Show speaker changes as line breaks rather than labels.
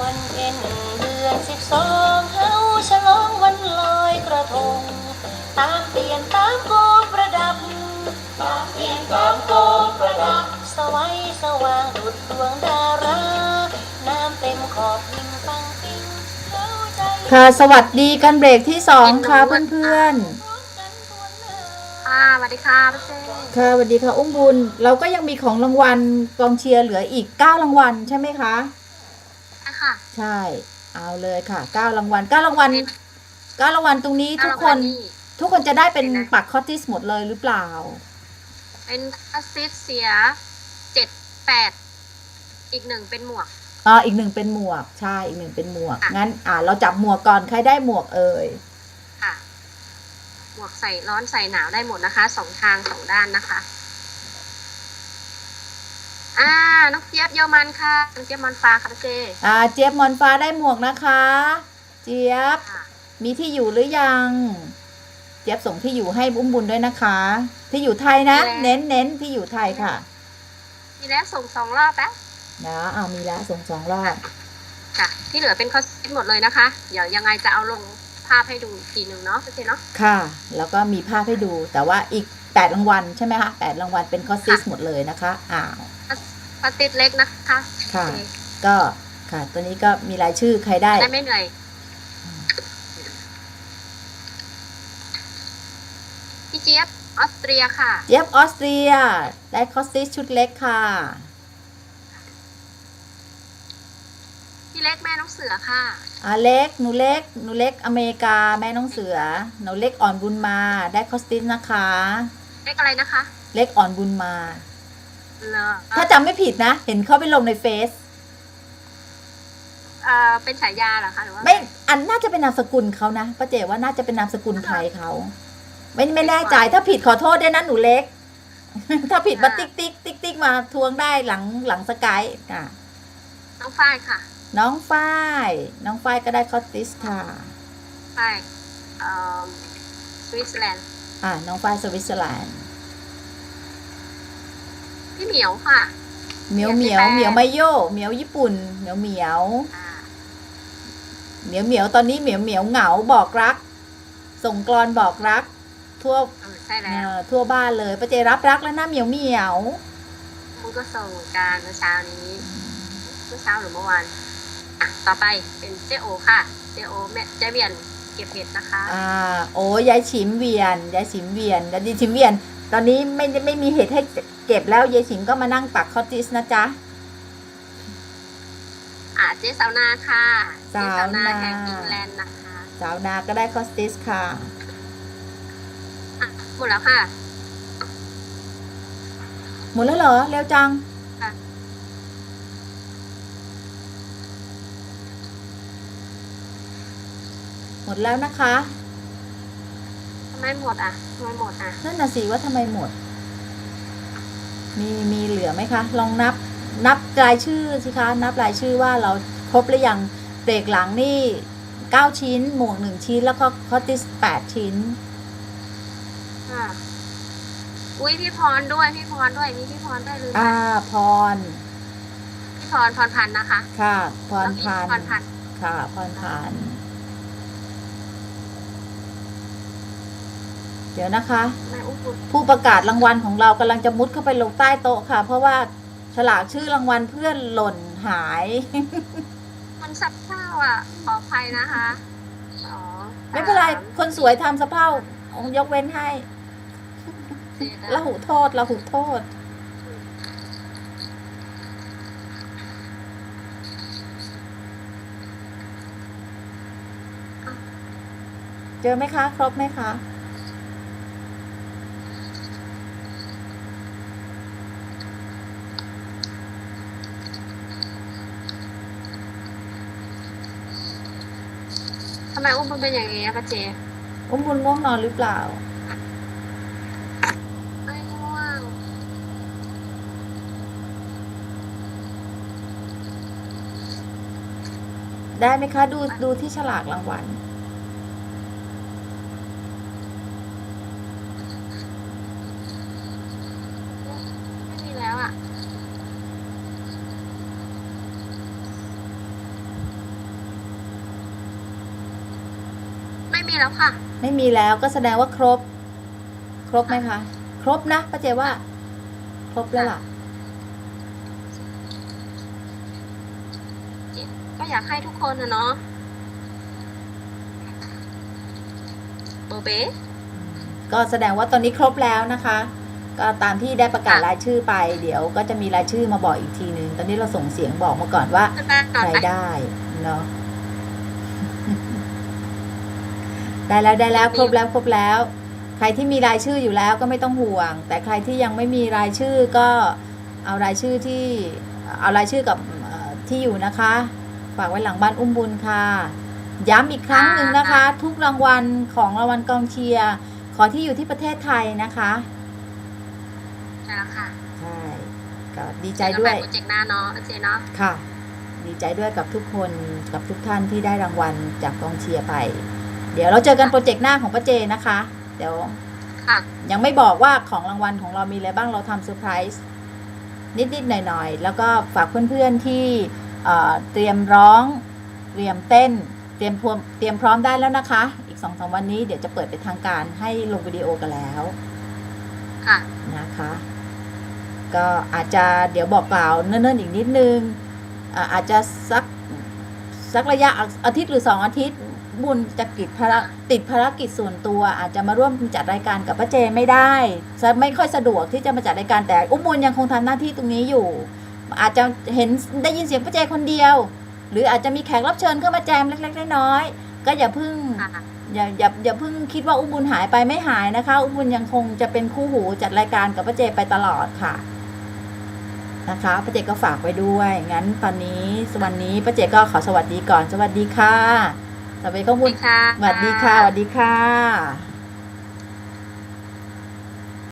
วันเพ็ญเดือนสิบสองเฮาฉลองวันลอยกระทง ตามเตียนตามโกงประดับ ตามเตียนตามโกงประดับ สวัยสว่างดุดดวงดารา น้ำเต็มขอบหินฟังปิงเล้าใจ
ค่ะ สวัสดีกันเบรกที่สองค่ะเพื่อน
พ
ค่ะสวัสดีค่ะพี่เจ
ๆค่ะสวัสดีค่ะอุ้มบุญ เราก็ยังมีของรางวัลกองเชียร์เหลืออีก9รางวัลใช่ไหมคะ
ค่ะ
ใช่ เอาเลยค่ะ9รางวัล9รางวัล9รางวัลตรงนี้ทุกคน ทุกคนจะได้เป็นปักคอตติสหมดเลยหรือเปล่า
เป็นแอสซิสเสียเจ็ดแปดอีกหนึ่งเป็นหมวก
อ่าอีกหนึ่งเป็นหมวก ใช่อีกหนึ่งเป็นหมวก
ค่ะ
งั้น อ่าเราจับหมวกก่อนใครได้หมวกเอ่ย
ค่ะ หมวกใส่ร้อนใส่หนาวได้หมดนะคะสองทางสองด้านนะคะอ่าน้องเจี๊ยบเยอรมันค่ะน้องเจี๊ยบมันฟ้าค่ะพี่เจ
อ่าเจี๊ยบมอนฟ้าได้หมวกนะคะ เจี๊ยบ
ค่ะ
มีที่อยู่หรือยัง เจี๊ยบส่งที่อยู่ให้อุ้มบุญด้วยนะคะ ที่อยู่ไทยนะ เน้นเน้นที่อยู่ไทยค่ะ
มีแล้วส่งสองรอบแล้ว
นะเอามีแล้วส่งสองรอบ
ค่ะที่เหลือเป็นคอสเซ็ตหมดเลยนะคะ เดี๋ยวยังไงจะเอาลงภาพให้ดูอีกทีหนึ่งเนาะพี่เจเนาะ
ค่ะ แล้วก็มีภาพให้ดู แต่ว่าอีกแปดรางวัลใช่ไหมคะแปดรางวัลเป็นคอสซิสหมดเลยนะคะอ้าว
คอสเซ็ตเล็กนะคะ
ค่ะ
โอเค
ก็ค่ะตัวนี้ก็มีรายชื่อใครได้
ได้ไม่เหนื่อยพี่เจี๊ยบออสเตรียค่ะ
เจี๊ยบออสเตรียได้คอสซิสชุดเล็กค่ะ
พี่เล็กแม่น้องเสือค่ะ
อาเล็ก หนูเล็ก หนูเล็กอเมริกาแม่น้องเสือ หนูเล็กอ่อนบุญมาได้คอสติสนะคะ
เล็กอะไรนะคะ
เล็กอ่อนบุญมา
เลอ
ถ้าจำไม่ผิดนะ เห็นเขาไปลงในเฟซ
เอ่อเป็นฉายาเหรอคะหรือว่า
ไม่อันน่าจะเป็นนามสกุลเขานะป้าเจ๋ว่าน่าจะเป็นนามสกุลไทยเขาไม่ไม่แน่ใจถ้าผิดขอโทษด้วยนะหนูเล็ก ถ้าผิดมาติ๊กติ๊กติ๊กติ๊กมาทวงได้หลังหลังสกายอะ
น้องฝ้ายค่ะ
น้องฝ้าย น้องฝ้ายก็ได้คอสติสค่ะ
ฝ้ายเอ่อสวิตเซอร์แลนด์
อ่าน้องฝ้ายสวิตเซอร์แลนด์
พี่เหมียวค่ะ
เหมียวเหมียวเหมียวไมโยเหมียวญี่ปุ่น เหมียวเหมียว
อ่า
เหมียวเหมียวตอนนี้เหมียวเหมียวเหงาบอกรัก ส่งกรอนบอกรัก ทั่ว
เออใช่แล้
เอ่
ว
อทั่วบ้านเลยป้าเจรับรักแล้วนะเหมียวเหมียว
มึงก็ส่งการเมื่อเช้านี้เมื่อเช้าหรือเมื่อวานอะ ต่อไปเป็นเจโอค่ะเจโอแม่เจเวียนเก็บเห็ดนะคะ
อ่าโอ้ยายฉิมเวียนยายฉิมเวียนยายฉิมเวียน ตอนนี้ไม่ไม่มีเหตุให้เก็บแล้วยายฉิมก็มานั่งตักคอตติสนะจ๊ะ
อะเจสาวนาค่ะเจ
สาว
สาวนา
นา
แห่งอิงแลนด์นะคะ
สาวนาก็ได้คอตติสค่ะ
อะหมดแล้วค่ะ
หมดแล้วเหรอเร็วจัง หมดแล้วนะคะ
ทำไมหมดอะทำไมหมดอะ
นั่นน่ะสิว่าทำไมหมด มีมีเหลือไหมคะ ลองนับนับรายชื่อสิคะ นับรายชื่อว่าเราครบหรือยังเบรกหลังนี่เก้าชิ้น หมวกหนึ่งชิ้น แล้วก็คอตติสแปดชิ้น
ค่ะอุ้ยพี่พรด้วยพี่พรด้วยมีพี่พรด้วยลืม
อ่าพร
พี่พรพรพันธ์นะคะ
ค่ะ พร
น้องอี
พัน
พรพันธ์
ค่ะ พรพันธ์ ดี๋ยวนะคะ
ทำไมอุ้มบุญ
ผู้ประกาศรางวัลของเรากำลังจะมุดเข้าไปลงใต้โต๊ะค่ะ เพราะว่าฉลากชื่อรางวัลเพื่อนหล่นหาย
มันสับเท่าอะ ขออภัยนะคะอ๋อ
ไม่เป็นไร คนสวยทำสะเพร่ายกเว้นให้
สี่
ละหูโทษละหูโทษ เจอไหมคะ ครบไหมคะ
ไมอุ้มมันเป็นอย่างนี้อะป้าเจ
อุ้มบุญง่วงนอนหรือเปล่า
ไม่ง่วง
ได้ไหมคะ ดูดูที่ฉลากรางวัล
ไม่มีแล้วอะ มีแล้วค่ะ
ไม่มีแล้วก็แสดงว่าครบ ครบไหมคะ ครบนะป้าเจว่า ครบแล้วล่ะ
ก็อยากให้ทุกคนนะเนาะโบเบ
ก็แสดงว่าตอนนี้ครบแล้วนะคะ ก็ตามที่ได้ประกาศ
ค่ะ
รายชื่อไป เดี๋ยวก็จะมีรายชื่อมาบอกอีกทีนึง ตอนนี้เราส่งเสียงบอกมาก่อนว่า
ขึ้นบ้านก่อน
ใคร
ไป
ได้เนาะ ได้แล้วได้แล้วครบแล้วครบแล้ว ใครที่มีรายชื่ออยู่แล้วก็ไม่ต้องห่วง แต่ใครที่ยังไม่มีรายชื่อก็เอารายชื่อที่เอารายชื่อกับเอ่อที่อยู่นะคะ ฝากไว้หลังบ้านอุ้มบุญค่ะ ย้ำอีกครั้งหนึ่งนะคะ ทุกรางวัลของรางวัลกองเชียร์ขอที่อยู่ที่ประเทศไทยนะคะ
ใช่แล้วค่ะ
ใช่ก็ดีใจด้วย
โปรเจกต์หน้าเนาะเจเนาะ
ค่ะ ดีใจด้วยกับทุกคนกับทุกท่านที่ได้รางวัลจากกองเชียร์ไป เดี๋ยวเราเจอกันโปรเจกต์หน้าของป้าเจนะคะ เดี๋ยว
ค่ะ
ยังไม่บอกว่าของรางวัลของเรามีอะไรบ้างเราทำเซอร์ไพรส์นิดๆหน่อยๆ แล้วก็ฝากเพื่อนๆที่เอ่อเตรียมร้อง เตรียมเต้น เตรียมพรมเตรียมพร้อมได้แล้วนะคะ อีกสองสามวันนี้เดี๋ยวจะเปิดเป็นทางการให้ลงวิดีโอกันแล้ว
ค่ะ
นะคะ ก็อาจจะเดี๋ยวบอกกล่าวเนิ่นๆอีกนิดนึงอ่าอาจจะสักสักระยะอาทิตย์หรือสองอาทิตย์ บุญจะกิจภารติดภารกิจส่วนตัว อาจจะมาร่วมจัดรายการกับป้าเจไม่ได้จะไม่ค่อยสะดวกที่จะมาจัดรายการแต่อุ้มบุญยังคงทำหน้าที่ตรงนี้อยู่ อาจจะเห็นได้ยินเสียงป้าเจคนเดียว หรืออาจจะมีแขกรับเชิญเข้ามาแจมเล็กๆน้อยๆก็อย่าเพิ่ง
ค่ะ
อย่าอย่าอย่าเพิ่งคิดว่าอุ้มบุญหายไปไม่หายนะคะ อุ้มบุญยังคงจะเป็นคู่หูจัดรายการกับป้าเจไปตลอดค่ะนะคะป้าเจก็ฝากไว้ด้วย งั้นตอนนี้วันนี้ป้าเจก็ขอสวัสดีก่อน สวัสดีค่ะ สวัสดีข้อมูล
ค่ะ
สวัสดีค่ะสวัสดีค่ะ